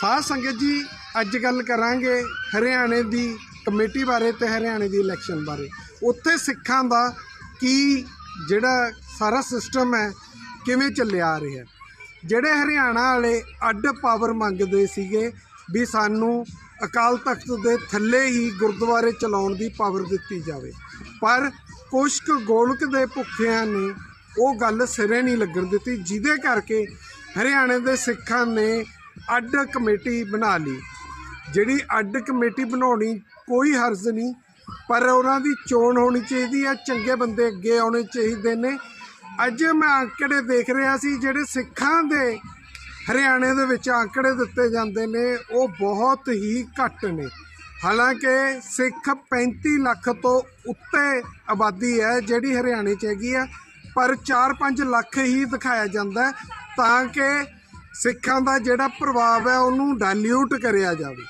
ਸਾਧ ਸੰਗਤ ਜੀ, ਅੱਜ ਗੱਲ ਕਰਾਂਗੇ ਹਰਿਆਣੇ ਦੀ ਕਮੇਟੀ ਬਾਰੇ ਤੇ ਹਰਿਆਣੇ ਦੀ ਇਲੈਕਸ਼ਨ ਬਾਰੇ। ਉੱਥੇ ਸਿੱਖਾਂ ਦਾ ਕੀ ਜਿਹੜਾ ਸਾਰਾ ਸਿਸਟਮ ਹੈ, ਕਿਵੇਂ ਚੱਲਿਆ ਆ ਰਿਹਾ ਜਿਹੜੇ ਹਰਿਆਣਾ ਵਾਲੇ ਅੱਡ ਪਾਵਰ ਮੰਗਦੇ ਸੀਗੇ ਵੀ ਸਾਨੂੰ ਅਕਾਲ ਤਖਤ ਦੇ ਥੱਲੇ ਹੀ ਗੁਰਦੁਆਰੇ ਚਲਾਉਣ ਦੀ ਪਾਵਰ ਦਿੱਤੀ ਜਾਵੇ, ਪਰ ਕੁਛ ਕੁ ਗੋਲਕ ਦੇ ਭੁੱਖਿਆਂ ਨੇ ਉਹ ਗੱਲ ਸਿਰੇ ਨਹੀਂ ਲੱਗਣ ਦਿੱਤੀ, ਜਿਹਦੇ ਕਰਕੇ ਹਰਿਆਣੇ ਦੇ ਸਿੱਖਾਂ ਨੇ ਅੱਡ ਕਮੇਟੀ ਬਣਾ ਲਈ। ਜਿਹੜੀ ਅੱਡ ਕਮੇਟੀ ਬਣਾਉਣੀ ਕੋਈ ਹਰਜ਼ ਨਹੀਂ, ਪਰ ਉਹਨਾਂ ਦੀ ਚੋਣ ਹੋਣੀ ਚਾਹੀਦੀ ਹੈ, ਚੰਗੇ ਬੰਦੇ ਅੱਗੇ ਆਉਣੇ ਚਾਹੀਦੇ ਨੇ। ਅੱਜ ਮੈਂ ਅੰਕੜੇ ਦੇਖ ਰਿਹਾ ਸੀ, ਜਿਹੜੇ ਸਿੱਖਾਂ ਦੇ ਹਰਿਆਣੇ ਦੇ ਵਿੱਚ ਅੰਕੜੇ ਦਿੱਤੇ ਜਾਂਦੇ ਨੇ, ਉਹ ਬਹੁਤ ਹੀ ਘੱਟ ਨੇ। ਹਾਲਾਂਕਿ ਸਿੱਖ 35 ਲੱਖ ਤੋਂ ਉੱਤੇ ਆਬਾਦੀ ਹੈ, ਜਿਹੜੀ ਹਰਿਆਣੇ 'ਚ ਹੈਗੀ ਆ, ਪਰ 4-5 ਲੱਖ ਹੀ ਦਿਖਾਇਆ ਜਾਂਦਾ ਤਾਂ ਕਿ ਸਿੱਖਾਂ ਦਾ ਜਿਹੜਾ ਪ੍ਰਭਾਵ ਹੈ ਉਹਨੂੰ ਡਾਇਲਿਊਟ ਕਰਿਆ ਜਾਵੇ।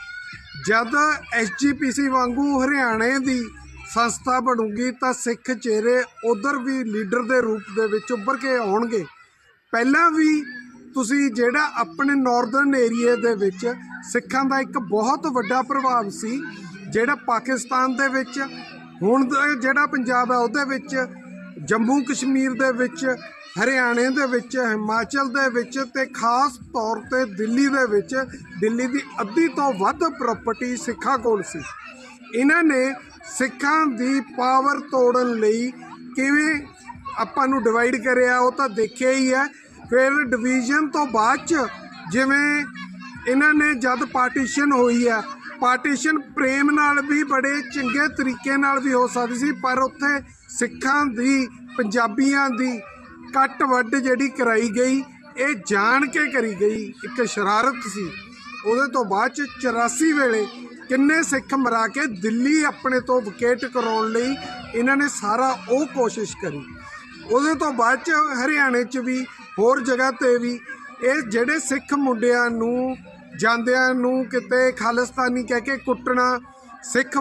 ਜਦ ਐਸਜੀਪੀਸੀ ਵਾਂਗੂ ਹਰਿਆਣੇ ਦੀ ਸੰਸਥਾ ਬਣੂਗੀ ਤਾਂ ਸਿੱਖ ਚਿਹਰੇ ਉਧਰ ਵੀ ਲੀਡਰ ਦੇ ਰੂਪ ਦੇ ਵਿੱਚ ਉੱਭਰ ਕੇ ਆਉਣਗੇ। ਪਹਿਲਾਂ ਵੀ ਤੁਸੀਂ ਜਿਹੜਾ ਆਪਣੇ ਨਾਰਥਰਨ ਏਰੀਆ ਦੇ ਵਿੱਚ ਸਿੱਖਾਂ ਦਾ ਇੱਕ ਬਹੁਤ ਵੱਡਾ ਪ੍ਰਭਾਵ ਸੀ, ਜਿਹੜਾ ਪਾਕਿਸਤਾਨ ਦੇ ਵਿੱਚ, ਹੁਣ ਜਿਹੜਾ ਪੰਜਾਬ ਹੈ ਉਹਦੇ ਵਿੱਚ, ਜੰਮੂ ਕਸ਼ਮੀਰ ਦੇ ਵਿੱਚ ਹਰਿਆਣੇ ਦੇ ਵਿੱਚ, ਹਿਮਾਚਲ ਦੇ ਵਿੱਚ ਤੇ ਖਾਸ ਤੌਰ ਤੇ ਦਿੱਲੀ ਦੇ ਵਿੱਚ, ਦਿੱਲੀ ਦੀ ਅੱਧੀ ਤੋਂ ਵੱਧ ਪ੍ਰਾਪਰਟੀ ਸਿੱਖਾਂ ਕੋਲ ਸੀ। ਇਹਨਾਂ ਨੇ ਸਿੱਖਾਂ ਦੀ ਪਾਵਰ ਤੋੜਨ ਲਈ ਕਿਵੇਂ ਆਪਾਂ ਨੂੰ ਡਿਵਾਈਡ ਕਰਿਆ, ਉਹ ਤਾਂ ਦੇਖਿਆ ਹੀ ਹੈ। ਫਿਰ ਡਿਵੀਜ਼ਨ ਤੋਂ ਬਾਅਦ ਚ ਜਿਵੇਂ ਇਹਨਾਂ ਨੇ ਜਦ ਪਾਰਟੀਸ਼ਨ ਹੋਈ ਹੈ ਪਾਰਟੀਸ਼ਨ ਪ੍ਰੇਮ ਨਾਲ ਵੀ ਬੜੇ ਚੰਗੇ ਤਰੀਕੇ ਨਾਲ ਵੀ ਹੋ ਸਕਦੀ ਸੀ, ਪਰ ਉੱਥੇ ਸਿੱਖਾਂ ਦੀ, ਪੰਜਾਬੀਆਂ ਦੀ ਕੱਟ ਵੱਡ ਜਿਹੜੀ ਕਰਾਈ ਗਈ, ਇਹ ਜਾਣ ਕੇ ਕਰੀ ਗਈ, ਇੱਕ ਸ਼ਰਾਰਤ ਸੀ। ਉਹਦੇ ਤੋਂ ਬਾਅਦ ਚ 84 ਵੇਲੇ ਕਿੰਨੇ ਸਿੱਖ ਮਰਾ ਕੇ ਦਿੱਲੀ ਆਪਣੇ ਤੋਂ ਵਿਕੇਟ ਕਰਾਉਣ ਲਈ ਇਹਨਾਂ ਨੇ ਸਾਰਾ ਉਹ ਕੋਸ਼ਿਸ਼ ਕਰੀ। ਉਹਦੇ ਤੋਂ ਬਾਅਦ ਚ ਹਰਿਆਣੇ ਚ ਵੀ, ਹੋਰ ਜਗ੍ਹਾ ਤੇ ਵੀ ਇਹ ਜਿਹੜੇ ਸਿੱਖ ਮੁੰਡਿਆਂ ਨੂੰ, ਜਾਂਦਿਆਂ ਨੂੰ ਕਿਤੇ ਖਾਲਿਸਤਾਨੀ ਕਹਿ ਕੇ ਕੁੱਟਣਾ, ਸਿੱਖ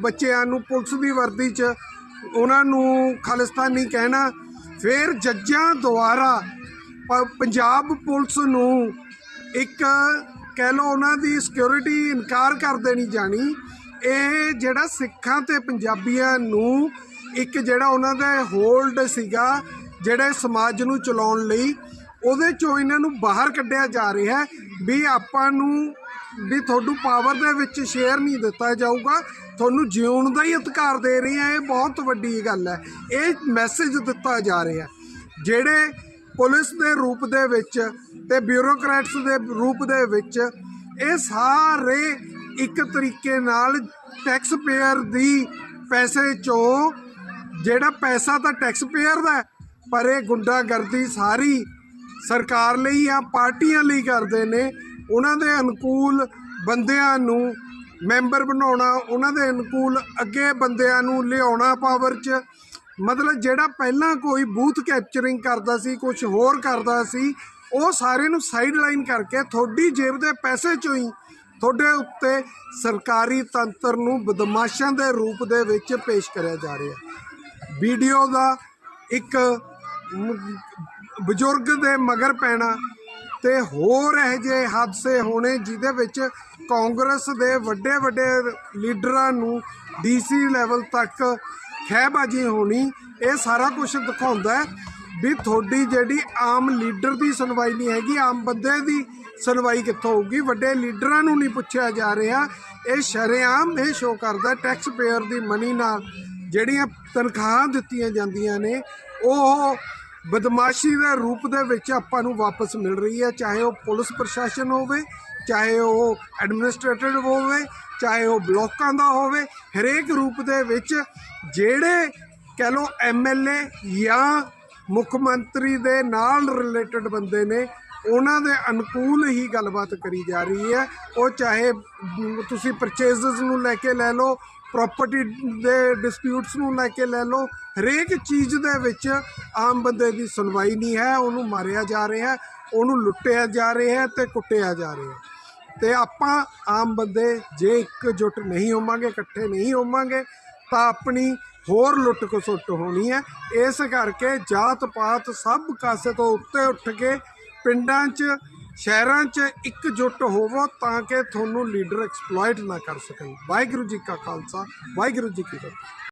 ਬੱਚਿਆਂ ਨੂੰ ਪੁਲਿਸ ਦੀ ਵਰਦੀ 'ਚ ਉਹਨਾਂ ਨੂੰ ਖਾਲਿਸਤਾਨੀ ਕਹਿਣਾ ਫਿਰ ਜੱਜਾਂ ਦੁਆਰਾ ਪੰਜਾਬ ਪੁਲਿਸ ਨੂੰ ਇੱਕ ਕਹਿ ਲਓ ਉਹਨਾਂ ਦੀ ਸਿਕਿਉਰਿਟੀ ਇਨਕਾਰ ਕਰ ਦੇਣੀ ਜਾਣੀ। ਇਹ ਜਿਹੜਾ ਸਿੱਖਾਂ ਤੇ ਪੰਜਾਬੀਆਂ ਨੂੰ ਇੱਕ ਜਿਹੜਾ ਉਹਨਾਂ ਦਾ ਹੋਲਡ ਸੀਗਾ, ਜਿਹੜੇ ਸਮਾਜ ਨੂੰ ਚਲਾਉਣ ਲਈ, ਉਹਦੇ ਚੋਂ ਇਹਨਾਂ ਨੂੰ ਬਾਹਰ ਕੱਢਿਆ ਜਾ ਰਿਹਾ ਹੈ ਵੀ ਆਪਾਂ ਨੂੰ ਵੀ ਤੁਹਾਨੂੰ ਪਾਵਰ ਦੇ ਵਿੱਚ ਸ਼ੇਅਰ ਨਹੀਂ ਦਿੱਤਾ ਜਾਊਗਾ। ਤੁਹਾਨੂੰ ਜਿਉਣ ਦਾ ਹੀ ਅਧਿਕਾਰ ਦੇ ਰਹੇ ਆ, ਇਹ ਬਹੁਤ ਵੱਡੀ ਗੱਲ ਹੈ। ਇਹ ਮੈਸੇਜ ਦਿੱਤਾ ਜਾ ਰਿਹਾ। ਜਿਹੜੇ ਪੁਲਿਸ ਦੇ ਰੂਪ ਦੇ ਵਿੱਚ ਤੇ ਬਿਊਰੋਕਰੈਟਸ ਦੇ ਰੂਪ ਦੇ ਵਿੱਚ ਇਹ ਸਾਰੇ ਇੱਕ ਤਰੀਕੇ ਨਾਲ ਟੈਕਸ ਪੇਅਰ ਦੀ ਪੈਸੇ ਚੋਂ ਜਿਹੜਾ ਪੈਸਾ ਤਾਂ ਟੈਕਸ ਪੇਅਰ ਦਾ ਪਰ ਇਹ ਗੁੰਡਾਗਰਦੀ ਸਾਰੀ ਸਰਕਾਰ ਲਈ ਆ ਪਾਰਟੀਆਂ ਲਈ ਕਰਦੇ ਨੇ। ਉਹਨਾਂ ਦੇ ਅਨੁਕੂਲ ਬੰਦਿਆਂ ਨੂੰ ਮੈਂਬਰ ਬਣਾਉਣਾ, ਉਹਨਾਂ ਦੇ ਅਨੁਕੂਲ ਅੱਗੇ ਬੰਦਿਆਂ ਨੂੰ ਲਿਆਉਣਾ ਪਾਵਰ 'ਚ। ਮਤਲਬ ਜਿਹੜਾ ਪਹਿਲਾਂ ਕੋਈ ਬੂਥ ਕੈਪਚਰਿੰਗ ਕਰਦਾ ਸੀ ਕੁਝ ਹੋਰ ਕਰਦਾ ਸੀ, ਉਹ ਸਾਰੇ ਨੂੰ ਸਾਈਡ ਲਾਈਨ ਕਰਕੇ ਤੁਹਾਡੀ ਜੇਬ ਦੇ ਪੈਸੇ ਚੋਂ ਹੀ ਤੁਹਾਡੇ ਉੱਤੇ ਸਰਕਾਰੀ ਤੰਤਰ ਨੂੰ ਬਦਮਾਸ਼ਾਂ ਦੇ ਰੂਪ ਦੇ ਵਿੱਚ ਪੇਸ਼ ਕਰਿਆ ਜਾ ਰਿਹਾ। ਵੀਡੀਓ ਦਾ ਇੱਕ ਬਜ਼ੁਰਗ ਦੇ ਮਗਰ ਪੈਣਾ ਤੇ ਹੋਰ ਇਹ ਜਿਹੇ ਹਾਦਸੇ ਹੋਣੇ ਜਿਹਦੇ ਵਿੱਚ ਕਾਂਗਰਸ ਦੇ ਵੱਡੇ ਵੱਡੇ ਲੀਡਰਾਂ ਨੂੰ ਡੀਸੀ ਲੈਵਲ ਤੱਕ ਖਹਿਬਾਜੀ ਹੋਣੀ, ਇਹ ਸਾਰਾ ਕੁਝ ਦਿਖਾਉਂਦਾ ਹੈ ਵੀ ਤੁਹਾਡੀ ਜਿਹੜੀ ਆਮ ਲੀਡਰ ਦੀ ਸੁਣਵਾਈ ਨਹੀਂ ਹੈਗੀ, ਆਮ ਬੰਦੇ ਦੀ ਸੁਣਵਾਈ ਕਿੱਥੋਂ ਹੋਊਗੀ? ਵੱਡੇ ਲੀਡਰਾਂ ਨੂੰ ਨਹੀਂ ਪੁੱਛਿਆ ਜਾ ਰਿਹਾ। ਇਹ ਸ਼ਰੇਆਮ ਇਹ ਸ਼ੋਅ ਕਰਦਾ ਟੈਕਸ ਪੇਅਰ ਦੀ ਮਨੀ ਨਾਲ ਜਿਹੜੀਆਂ ਤਨਖਾਹਾਂ ਦਿੱਤੀਆਂ ਜਾਂਦੀਆਂ ਨੇ, ਉਹ ਬਦਮਾਸ਼ੀ ਦੇ ਰੂਪ ਦੇ ਵਿੱਚ ਆਪਾਂ ਨੂੰ ਵਾਪਸ ਮਿਲ ਰਹੀ ਹੈ, ਚਾਹੇ ਉਹ ਪੁਲਿਸ ਪ੍ਰਸ਼ਾਸਨ ਹੋਵੇ, ਚਾਹੇ ਉਹ ਐਡਮਿਨਿਸਟ੍ਰੇਟਿਵ ਹੋਵੇ, ਚਾਹੇ ਉਹ ਬਲੋਕਾਂ ਦਾ ਹੋਵੇ, ਹਰੇਕ ਰੂਪ ਦੇ ਵਿੱਚ ਜਿਹੜੇ ਕਹਿ ਲਓ ਐਮਐਲਏ ਜਾਂ ਮੁੱਖ ਮੰਤਰੀ ਦੇ ਨਾਲ ਰਿਲੇਟਡ ਬੰਦੇ ਨੇ, ਉਹਨਾਂ ਦੇ ਅਨੁਕੂਲ ਹੀ ਗੱਲਬਾਤ ਕਰੀ ਜਾ ਰਹੀ ਹੈ। ਉਹ ਚਾਹੇ ਤੁਸੀਂ ਪਰਚੇਜ਼ਸ ਨੂੰ ਲੈ ਕੇ ਲੈ ਲਓ ਪ੍ਰਾਪਰਟੀ ਦੇ ਡਿਸਪਿਊਟਸ ਨੂੰ ਲੈ ਕੇ ਲੈ ਲਓ। ਹਰੇਕ ਚੀਜ਼ ਦੇ ਵਿੱਚ ਆਮ ਬੰਦੇ ਦੀ ਸੁਣਵਾਈ ਨਹੀਂ ਹੈ, ਉਹਨੂੰ ਮਾਰਿਆ ਜਾ ਰਿਹਾ ਉਹਨੂੰ ਲੁੱਟਿਆ ਜਾ ਰਿਹਾ ਹੈ ਤੇ ਕੁੱਟਿਆ ਜਾ ਰਿਹਾ ਹੈ। ਤੇ ਆਪਾਂ ਆਮ ਬੰਦੇ ਜੇ ਇੱਕ ਇਕਜੁੱਟ ਨਹੀਂ ਹੋਵਾਂਗੇ, ਇਕੱਠੇ ਨਹੀਂ ਹੋਵਾਂਗੇ, ਤਾਂ ਆਪਣੀ ਹੋਰ ਲੁੱਟ ਖਸੁੱਟ ਹੋਣੀ ਹੈ। ਇਸ ਕਰਕੇ ਜਾਤ ਪਾਤ ਸਭ ਕਾਸੇ ਤੋਂ ਉੱਤੇ ਉੱਠ ਕੇ ਪਿੰਡਾਂ 'ਚ ਸ਼ਹਿਰਾਂ 'ਚ ਇਕਜੁੱਟ ਹੋਵੋ ਤਾਂ ਕਿ ਤੁਹਾਨੂੰ ਲੀਡਰ ਐਕਸਪਲੋਇਟ ਨਾ ਕਰ ਸਕਣ। ਵਾਹਿਗੁਰੂ ਜੀ ਕਾ ਖਾਲਸਾ, ਵਾਹਿਗੁਰੂ ਜੀ ਕੀ ਫਤਿਹ।